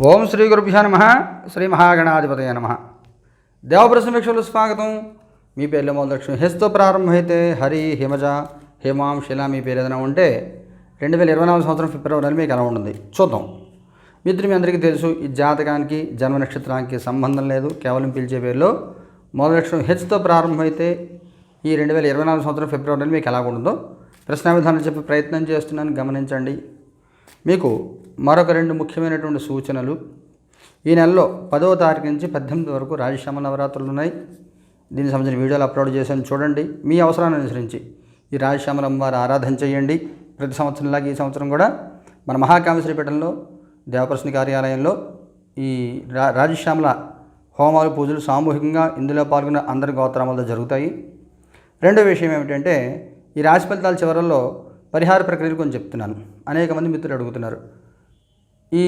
ఓం శ్రీ గురుభ్యో నమ. శ్రీ మహాగణాధిపతయ నమ. దేవప్రసమీక్షలు స్వాగతం. మీ పేర్లు మొదలక్ష్మి హెస్తో ప్రారంభమైతే హరి హిమజ హిమాం శిలా మీ పేరు ఏదైనా ఉంటే రెండు వేల ఇరవై నాలుగు సంవత్సరం ఫిబ్రవరి నెల మీకు ఎలా ఉంటుంది? చూద్దాం. మిత్రులు మీ అందరికీ తెలుసు ఈ జాతకానికి జన్మ నక్షత్రానికి సంబంధం లేదు. కేవలం పిలిచే పేరులో. మొదలక్షణం హెచ్తో ప్రారంభమైతే ఈ రెండు వేల ఇరవై నాలుగు సంవత్సరం ఫిబ్రవరి నెల మీకు ఎలా ఉంటుందో ప్రశ్న విధానం చెప్పే ప్రయత్నం చేస్తున్నాను. గమనించండి. మీకు మరొక రెండు ముఖ్యమైనటువంటి సూచనలు. ఈ నెలలో పదవ తారీఖు నుంచి పద్దెనిమిది వరకు రాజశ్యామ నవరాత్రులు ఉన్నాయి. దీనికి సంబంధించిన వీడియోలు అప్లోడ్ చేశాను చూడండి. మీ అవసరాన్ని అనుసరించి ఈ రాజశ్యామల అమ్మవారి ఆరాధన చేయండి. ప్రతి సంవత్సరంలాగా ఈ సంవత్సరం కూడా మన మహాకామేశ్వరిపేటలో దేవప్రశ్న కార్యాలయంలో ఈ రా రాజశ్యామల హోమాలు పూజలు సామూహికంగా ఇందులో పాల్గొన్న అందరి గోత్రామాలతో జరుగుతాయి. రెండో విషయం ఏమిటంటే ఈ రాశి ఫలితాల చివరల్లో పరిహార ప్రక్రియలు కొంచెం చెప్తున్నాను. అనేక మంది మిత్రులు అడుగుతున్నారు. ఈ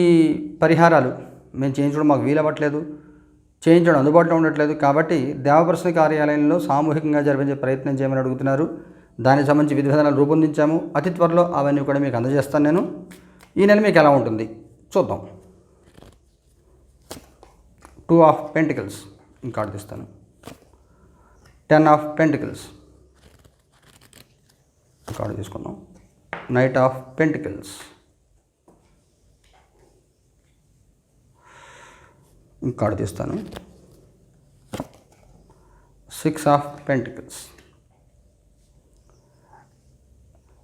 పరిహారాలు మేము చేయించడం మాకు వీలవ్వట్లేదు చేయించడం అందుబాటులో ఉండట్లేదు కాబట్టి దేవప్రశ్న కార్యాలయంలో సామూహికంగా జరిపించే ప్రయత్నం చేయమని అడుగుతున్నారు. దానికి సంబంధించి విధి విధానాలు రూపొందించాము. అతి త్వరలో అవన్నీ కూడా మీకు అందజేస్తాను నేను. ఈ నెల మీకు ఎలా ఉంటుంది? చూద్దాం. టూ ఆఫ్ పెంటికల్స్ ఇంకా తీస్తాను. టెన్ ఆఫ్ పెంటికల్స్ కార్డు తీసుకుందాం. నైట్ ఆఫ్ పెంటికల్స్ కార్డు తీస్తాను. సిక్స్ ఆఫ్ పెంటికల్స్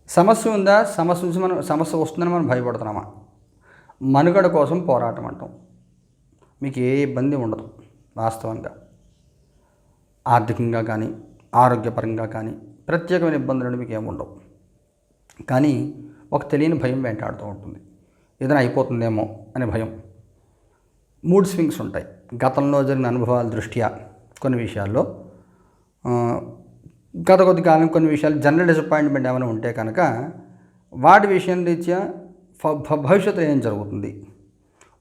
సమస్య ఉందా? సమస్య నుంచి మనం సమస్య వస్తుందని మనం భయపడుతున్నామా? మనుగడ కోసం పోరాటం అంటాం. మీకు ఏ ఇబ్బంది ఉండదు వాస్తవంగా. ఆర్థికంగా కానీ ఆరోగ్యపరంగా కానీ ప్రత్యేకమైన ఇబ్బందులు మీకు ఏమి ఉండవు. కానీ ఒక తెలియని భయం వెంటాడుతూ ఉంటుంది. ఏదైనా అయిపోతుందేమో అనే భయం. మూడ్ స్వింగ్స్ ఉంటాయి. గతంలో జరిగిన అనుభవాల దృష్ట్యా కొన్ని విషయాల్లో. గత కొద్ది కాలం కొన్ని విషయాలు జనరల్ డిసప్పాయింట్మెంట్ ఏమైనా ఉంటే కనుక వాటి విషయం రీత్యా భ- భవిష్యత్తులో ఏం జరుగుతుంది?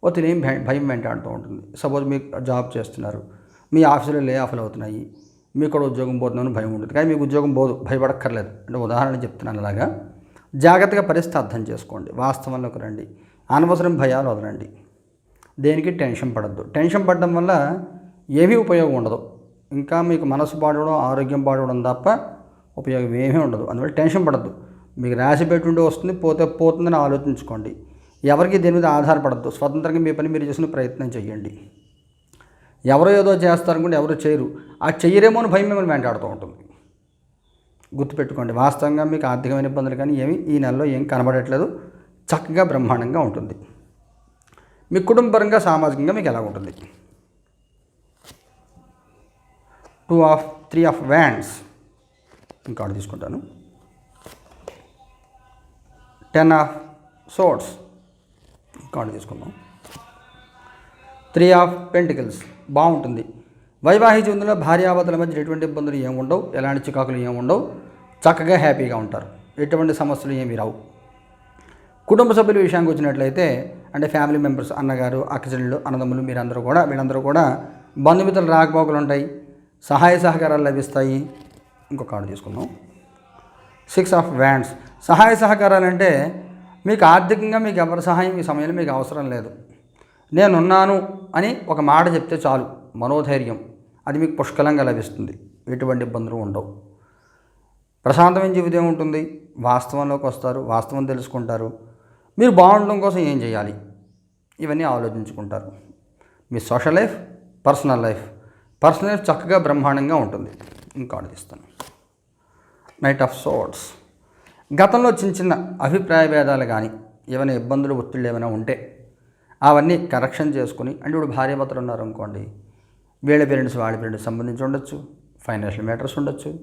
ఒత్తిడి ఏం భయం భయం వెంటాడుతూ ఉంటుంది. సపోజ్ మీకు జాబ్ చేస్తున్నారు. మీ ఆఫీసులో లే ఆఫ్లు అవుతున్నాయి. మీకు కూడా ఉద్యోగం పోతుందని భయం ఉంటుంది. కానీ మీకు ఉద్యోగం పోదు భయపడక్కర్లేదు. అంటే ఉదాహరణ చెప్తున్నాను అలాగా. జాగ్రత్తగా పరిస్థితి అర్థం చేసుకోండి. వాస్తవంలోకి రండి. అనవసరం భయాలు వదలండి. దేనికి టెన్షన్ పడద్దు. టెన్షన్ పడడం వల్ల ఏమీ ఉపయోగం ఉండదు. ఇంకా మీకు మనసు పాడవడం ఆరోగ్యం పాడవడం తప్ప ఉపయోగం ఏమీ ఉండదు. అందువల్ల టెన్షన్ పడద్దు. మీకు రాసి పెట్టుండి వస్తుంది పోతే పోతుందని ఆలోచించుకోండి. ఎవరికి దీని మీద ఆధారపడద్దు. స్వతంత్రంగా మీ పని మీరు చేసిన ప్రయత్నం చేయండి ఎవరో ఏదో చేస్తారనుకుంటే ఎవరు చేయరు. ఆ చెయ్యరేమో అని భయం మిమ్మల్ని వెంటాడుతూ ఉంటుంది. గుర్తుపెట్టుకోండి. వాస్తవంగా మీకు ఆర్థికమైన ఇబ్బందులు కానీ ఏమి ఈ నెలలో ఏం కనబడట్లేదు. చక్కగా బ్రహ్మాండంగా ఉంటుంది. మీ కుటుంబపరంగా సామాజికంగా మీకు ఎలా ఉంటుంది two of three of wands ఇంకా తీసుకుంటాను. టెన్ ఆఫ్ సోట్స్ ఇంకా తీసుకుందాం. త్రీ ఆఫ్ పెంటికల్స్ బాగుంటుంది. వైవాహిక జీవితంలో భార్యాభర్తల మధ్య ఎటువంటి ఇబ్బందులు ఏమి ఉండవు. ఎలాంటి చికాకులు ఏమి ఉండవు. చక్కగా హ్యాపీగా ఉంటారు. ఎటువంటి సమస్యలు ఏమి రావు. కుటుంబ సభ్యుల విషయానికి వచ్చినట్లయితే అంటే ఫ్యామిలీ మెంబర్స్ అన్నగారు అక్కచెల్లెళ్ళు అన్నదమ్ములు మీరందరూ కూడా వీళ్ళందరూ కూడా బంధుమిత్రులు రాకపోకలు ఉంటాయి సహాయ సహకారాలు లభిస్తాయి. ఇంకొక కార్డు తీసుకుందాం. సిక్స్ ఆఫ్ వ్యాండ్స్ సహాయ సహకారాలు అంటే మీకు ఆర్థికంగా మీకు ఎవరి సహాయం ఈ సమయంలో మీకు అవసరం లేదు. నేనున్నాను అని ఒక మాట చెప్తే చాలు మనోధైర్యం. అది మీకు పుష్కలంగా లభిస్తుంది. ఎటువంటి ఇబ్బందులు ఉండవు. ప్రశాంతమైన జీవితం ఉంటుంది. వాస్తవంలోకి వస్తారు. వాస్తవం తెలుసుకుంటారు. మీరు బాగుండడం కోసం ఏం చేయాలి? ఇవన్నీ ఆలోచించుకుంటారు. మీ social life personal life. Personal life చక్కగా బ్రహ్మాండంగా ఉంటుంది. ఇంకా ఆలోచిస్తాను నైట్ ఆఫ్ సోట్స్ గతంలో చిన్న చిన్న అభిప్రాయ భేదాలు కానీ ఏమైనా ఇబ్బందులు ఒత్తిళ్ళు ఏమైనా ఉంటే అవన్నీ కరెక్షన్ చేసుకుని అంటే ఇప్పుడు భార్యాభర్తలు ఉన్నారు అనుకోండి. వీళ్ళ పేరెంట్స్ వాళ్ళ పేరెంట్స్ సంబంధించి ఉండొచ్చు. ఫైనాన్షియల్ మ్యాటర్స్ ఉండొచ్చు.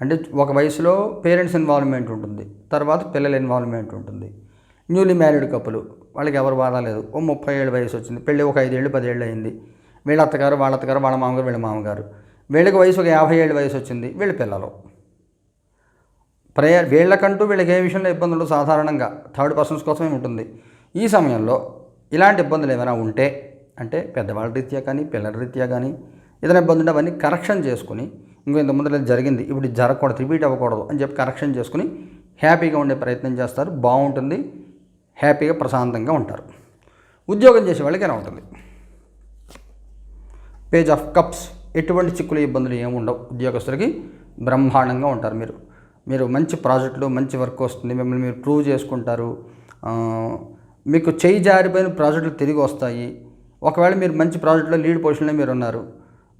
అంటే ఒక వయసులో పేరెంట్స్ ఇన్వాల్వ్మెంట్ ఉంటుంది. తర్వాత పిల్లల ఇన్వాల్వ్మెంట్ ఉంటుంది. న్యూలీ మ్యారీడ్ కప్పులు వాళ్ళకి ఎవరు బాధ లేదు ఓ ముప్పై ఏళ్ళు వయసు వచ్చింది. పెళ్ళి ఒక ఐదేళ్ళు పదేళ్ళు అయింది. వీళ్ళ అత్తగారు వాళ్ళ అత్తగారు వాళ్ళ మామగారు వీళ్ళ మామగారు. వీళ్ళకి వయసు ఒక యాభై ఏళ్ళు వయసు వచ్చింది. వీళ్ళ పిల్లలు. ప్రేయర్ వీళ్ళకంటూ వీళ్ళకి ఏ విషయంలో ఇబ్బందులు సాధారణంగా థర్డ్ పర్సన్స్ కోసమే ఉంటుంది. ఈ సమయంలో ఇలాంటి ఇబ్బందులు ఏమైనా ఉంటే అంటే పెద్దవాళ్ళ రీత్యా కానీ పిల్లల రీత్యా కానీ ఏదైనా ఇబ్బంది ఉంటే అవన్నీ కరెక్షన్ చేసుకుని ఇంకో ఇంత ముందు జరిగింది ఇప్పుడు జరగకూడదు రిపీట్ అవ్వకూడదు అని చెప్పి కరెక్షన్ చేసుకుని హ్యాపీగా ఉండే ప్రయత్నం చేస్తారు. బాగుంటుంది. హ్యాపీగా ప్రశాంతంగా ఉంటారు. ఉద్యోగం చేసే వాళ్ళకి ఎలా ఉంటుంది పేజ్ ఆఫ్ కప్స్ ఎటువంటి చిక్కులు ఇబ్బందులు ఏమి ఉండవు. ఉద్యోగస్తులకి బ్రహ్మాండంగా ఉంటారు మీరు. మీరు మంచి ప్రాజెక్టులు మంచి వర్క్ వస్తుంది. మిమ్మల్ని మీరు ప్రూవ్ చేసుకుంటారు. మీకు చేయి జారిపోయిన ప్రాజెక్టులు తిరిగి వస్తాయి. ఒకవేళ మీరు మంచి ప్రాజెక్టులో లీడ్ పొజిషన్లో మీరు ఉన్నారు.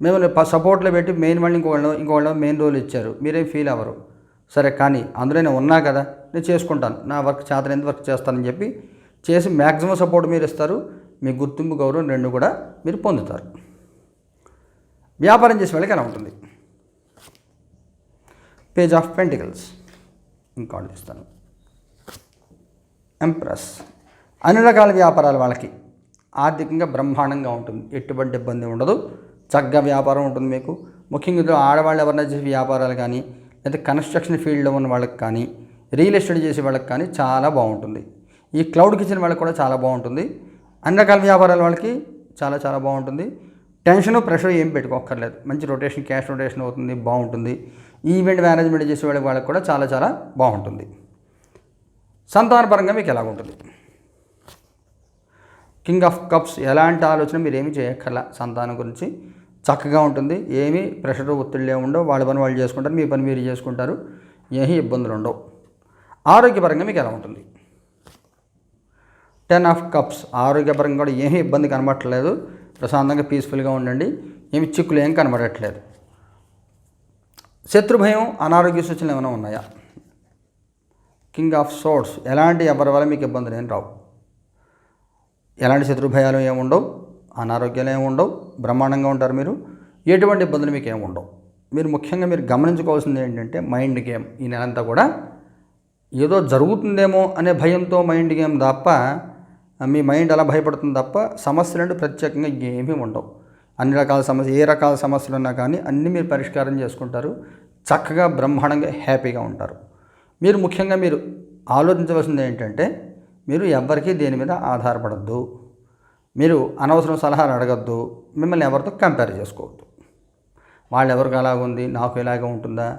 మిమ్మల్ని సపోర్ట్లో పెట్టి మెయిన్ వాళ్ళు ఇంకోళ్ళు ఇంకోళ్ళు మెయిన్ రోల్ ఇచ్చారు. మీరేం ఫీల్ అవ్వరు. సరే కానీ అందులోనే ఉన్నా కదా. నేను చేసుకుంటాను. నా వర్క్ చేతనైంది వర్క్ చేస్తానని చెప్పి చేసి మ్యాక్సిమం సపోర్ట్ మీరు ఇస్తారు. మీ గుర్తింపు గౌరవం రెండు కూడా మీరు పొందుతారు. వ్యాపారం చేసే వాళ్ళకి ఎలా ఉంటుంది? పేజ్ ఆఫ్ పెంటికల్స్ ఇంకా ఇస్తాను ఎంప్రెస్ అన్ని రకాల వ్యాపారాల వాళ్ళకి ఆర్థికంగా బ్రహ్మాండంగా ఉంటుంది. ఎటువంటి ఇబ్బంది ఉండదు. చక్కగా వ్యాపారం ఉంటుంది మీకు. ముఖ్యంగా ఆడవాళ్ళు ఎవరైనా చేసే వ్యాపారాలు కానీ లేదా కన్స్ట్రక్షన్ ఫీల్డ్లో ఉన్న వాళ్ళకి కానీ రియల్ ఎస్టేట్ చేసే వాళ్ళకి కానీ చాలా బాగుంటుంది. ఈ క్లౌడ్ కిచెన్ వాళ్ళకి కూడా చాలా బాగుంటుంది. అన్ని రకాల వ్యాపారాల వాళ్ళకి చాలా చాలా బాగుంటుంది. టెన్షన్ ప్రెషర్ ఏం పెట్టుకోక్కర్లేదు. మంచి రొటేషన్ క్యాష్ రొటేషన్ అవుతుంది బాగుంటుంది. ఈవెంట్ మేనేజ్మెంట్ చేసే వాళ్ళకి వాళ్ళకి కూడా చాలా చాలా బాగుంటుంది. సంతానపరంగా మీకు ఎలాగుంటుంది? కింగ్ ఆఫ్ కప్స్ ఎలాంటి ఆలోచన మీరు ఏమి చేయక్కర్లా సంతానం గురించి. చక్కగా ఉంటుంది. ఏమీ ప్రెషర్ ఒత్తిళ్ళు ఏమి ఉండవు వాళ్ళ పని వాళ్ళు చేసుకుంటారు మీ పని మీరు చేసుకుంటారు. ఏమీ ఇబ్బందులు ఉండవు. ఆరోగ్యపరంగా మీకు ఎలా ఉంటుంది? టెన్ ఆఫ్ కప్స్ ఆరోగ్యపరంగా కూడా ఏమీ ఇబ్బంది కనబడట్లేదు. ప్రశాంతంగా పీస్ఫుల్గా ఉండండి. ఏమి చిక్కులు ఏం కనబడట్లేదు. శత్రుభయం అనారోగ్య సూచనలు ఏమైనా ఉన్నాయా? కింగ్ ఆఫ్ సోర్ట్స్ ఎలాంటి ఎవరి వల్ల మీకు ఇబ్బందులు ఏం రావు? ఎలాంటి శత్రుభయాలు ఏముండవు ఏమి ఉండవు? అనారోగ్యాలు ఏమి ఉండవు? బ్రహ్మాండంగా ఉంటారు మీరు. ఎటువంటి ఇబ్బందులు మీకు ఏమి ఉండవు? మీరు ముఖ్యంగా మీరు గమనించుకోవాల్సింది ఏంటంటే మైండ్ గేమ్ ఈ నెలంతా కూడా ఏదో జరుగుతుందేమో అనే భయంతో మైండ్ గేమ్ తప్ప మీ మైండ్ అలా భయపడుతుంది తప్ప సమస్యలు అంటే ప్రత్యేకంగా ఏమీ ఉండవు. అన్ని రకాల సమస్య ఏ రకాల సమస్యలు ఉన్నా కానీ అన్నీ మీరు పరిష్కారం చేసుకుంటారు. చక్కగా బ్రహ్మాండంగా హ్యాపీగా ఉంటారు. మీరు ముఖ్యంగా మీరు ఆలోచించవలసింది ఏంటంటే మీరు ఎవ్వరికీ దేని మీద ఆధారపడద్దు. మీరు అనవసరం సలహాలు అడగద్దు. మిమ్మల్ని ఎవరితో కంపేర్ చేసుకోవద్దు. వాళ్ళు ఎవరికి అలాగ ఉంది నాకు ఇలాగే ఉంటుందా?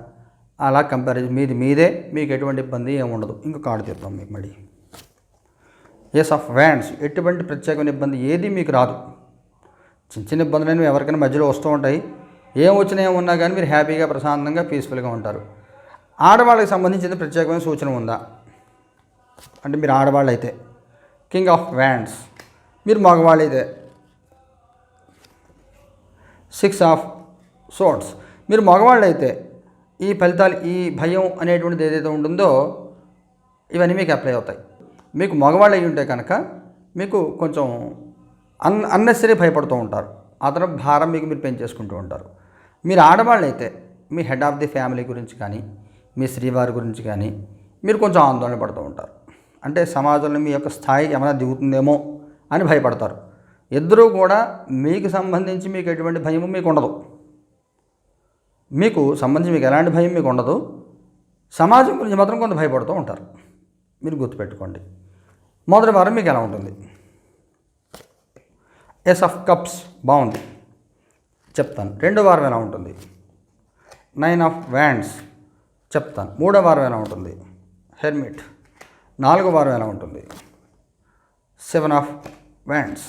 అలా కంపేర్ మీది మీదే మీకు ఎటువంటి ఇబ్బంది ఏమి ఉండదు. ఇంకో కార్డు తీద్దాం మీకు మళ్ళీ. ఎస్ ఆఫ్ వ్యాండ్స్ ఎటువంటి ప్రత్యేకమైన ఇబ్బంది ఏది మీకు రాదు. చిన్న చిన్న ఇబ్బందులు ఎవరికైనా మధ్యలో వస్తూ ఉంటాయి. ఏం వచ్చినా ఏమున్నా కానీ మీరు హ్యాపీగా ప్రశాంతంగా పీస్ఫుల్గా ఉంటారు. ఆడవాళ్ళకి సంబంధించిన ప్రత్యేకమైన సూచన ఉందా? అంటే మీరు ఆడవాళ్ళు అయితే కింగ్ ఆఫ్ వ్యాండ్స్ మీరు మగవాళ్ళు అయితే సిక్స్ ఆఫ్ సోట్స్ మీరు మగవాళ్ళు అయితే ఈ ఫలితాలు ఈ భయం అనేటువంటిది ఏదైతే ఉంటుందో ఇవన్నీ మీకు అప్లై అవుతాయి. మీకు మగవాళ్ళు అయి ఉంటే కనుక మీకు కొంచెం అన్ అన్నెసరీ భయపడుతూ ఉంటారు. అతను భారం మీకు మీరు పెంచేసుకుంటూ ఉంటారు. మీరు ఆడవాళ్ళు అయితే మీ హెడ్ ఆఫ్ ది ఫ్యామిలీ గురించి కానీ మీ శ్రీవారి గురించి కానీ మీరు కొంచెం ఆందోళన పడుతూ ఉంటారు. అంటే సమాజంలో మీ యొక్క స్థాయి ఏమైనా దిగుతుందేమో అని భయపడతారు. ఇద్దరూ కూడా మీకు సంబంధించి మీకు ఎటువంటి భయము మీకు ఉండదు. మీకు సంబంధించి మీకు ఎలాంటి భయం మీకు ఉండదు. సమాజం గురించి మాత్రం కొంత భయపడుతూ ఉంటారు. మీరు గుర్తుపెట్టుకోండి. మొదటి వారం మీకు ఎలా ఉంటుంది? ఎస్ ఆఫ్ కప్స్ బాగుంది. చెప్తాను. రెండో వారం ఎలా ఉంటుంది? నైన్ ఆఫ్ వ్యాండ్స్ చెప్తాను. మూడో వారం ఎలా ఉంటుంది? హెర్మిట్ నాలుగో వారం ఎలా ఉంటుంది? సెవెన్ ఆఫ్ వ్యాండ్స్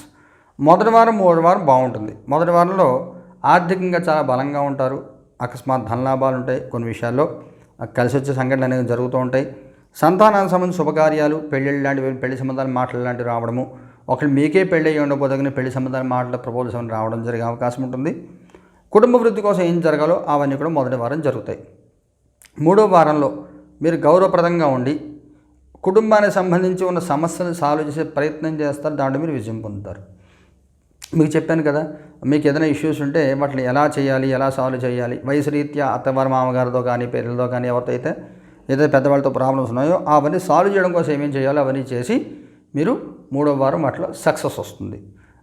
మొదటి వారం మూడు వారం బాగుంటుంది. మొదటి వారంలో ఆర్థికంగా చాలా బలంగా ఉంటారు. అకస్మాత్ ధనలాభాలు ఉంటాయి కొన్ని విషయాల్లో. కలిసి వచ్చే సంఘటనలు అనేవి జరుగుతూ ఉంటాయి. సంతానానికి సంబంధించిన శుభకార్యాలు పెళ్ళిళ్ళు లాంటివి పెళ్ళి సంబంధాలు మాటలు లాంటివి రావడము. ఒకళ్ళు మీకే పెళ్ళి అయ్యి ఉండబోదగిన పెళ్ళి సంబంధాల మాటల ప్రపోజల్స్ రావడం జరిగే అవకాశం ఉంటుంది. కుటుంబ వృద్ధి కోసం ఏం జరగాలో అవన్నీ కూడా మొదటి వారం జరుగుతాయి. మూడో వారంలో మీరు గౌరవప్రదంగా ఉండి కుటుంబానికి సంబంధించి ఉన్న సమస్యలు సాల్వ్ చేసే ప్రయత్నం చేస్తారు. దాంట్లో మీరు విజయం పొందుతారు. మీకు చెప్పాను కదా మీకు ఏదైనా ఇష్యూస్ ఉంటే వాటిని ఎలా చేయాలి ఎలా సాల్వ్ చేయాలి వయసు రీత్యా అత్తవారి మామగారితో కానీ పేర్లతో కానీ ఎవరితో అయితే ఏదైతే పెద్దవాళ్ళతో ప్రాబ్లమ్స్ ఉన్నాయో అవన్నీ సాల్వ్ చేయడం కోసం ఏమేం చేయాలో అవన్నీ చేసి మీరు మూడో వారం అట్లా సక్సెస్ వస్తుంది.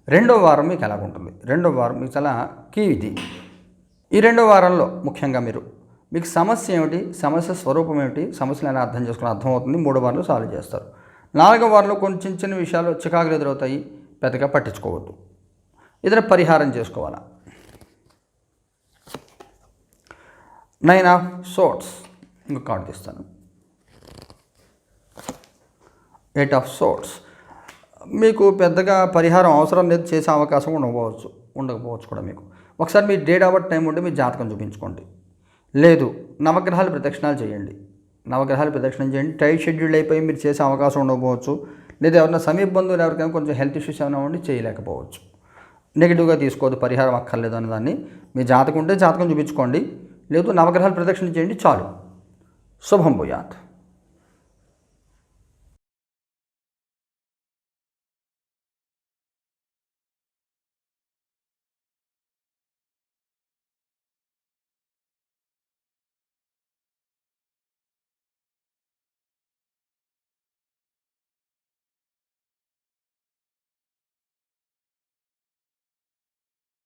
రెండో వారం మీకు ఎలాగుంటుంది రెండో వారం మీకు చాలా కీ ఇది. ఈ రెండో వారంలో ముఖ్యంగా మీరు మీకు సమస్య ఏమిటి? సమస్య స్వరూపం ఏమిటి? సమస్యలు ఎలా అర్థం చేసుకుని అర్థమవుతుంది మూడో వారంలో సాల్వ్ చేస్తారు. నాలుగో వారంలో కొన్ని చిన్న చిన్న విషయాలు చికాకులు ఎదురవుతాయి పెద్దగా పట్టించుకోవద్దు. ఇతర పరిహారం చేసుకోవాలా? నైన్ ఆఫ్ సోట్స్ ఇంకొక కార్డు తీస్తాను. ఎయిట్ ఆఫ్ సోట్స్ మీకు పెద్దగా పరిహారం అవసరం లేదు చేసే అవకాశం ఉండకపోవచ్చు ఉండకపోవచ్చు కూడా మీకు. ఒకసారి మీ డేట్ ఆఫ్ బర్త్ టైం ఉంటే మీ జాతకం చూపించుకోండి. లేదు నవగ్రహాలు ప్రదక్షిణాలు చేయండి. నవగ్రహాలు ప్రదక్షిణం చేయండి. టైట్ షెడ్యూల్ అయిపోయి మీరు చేసే అవకాశం ఉండకపోవచ్చు. లేదా ఎవరైనా సమీప బంధువులు ఎవరికైనా కొంచెం హెల్త్ ఇష్యూస్ ఏమైనా ఉండి చేయలేకపోవచ్చు. నెగిటివ్గా తీసుకోవద్దు పరిహారం అక్కర్లేదు అనే దాన్ని మీ జాతకం ఉంటే జాతకం చూపించుకోండి. లేదు నవగ్రహాలు ప్రదక్షిణ చేయండి చాలు. శుభం భూయాత్.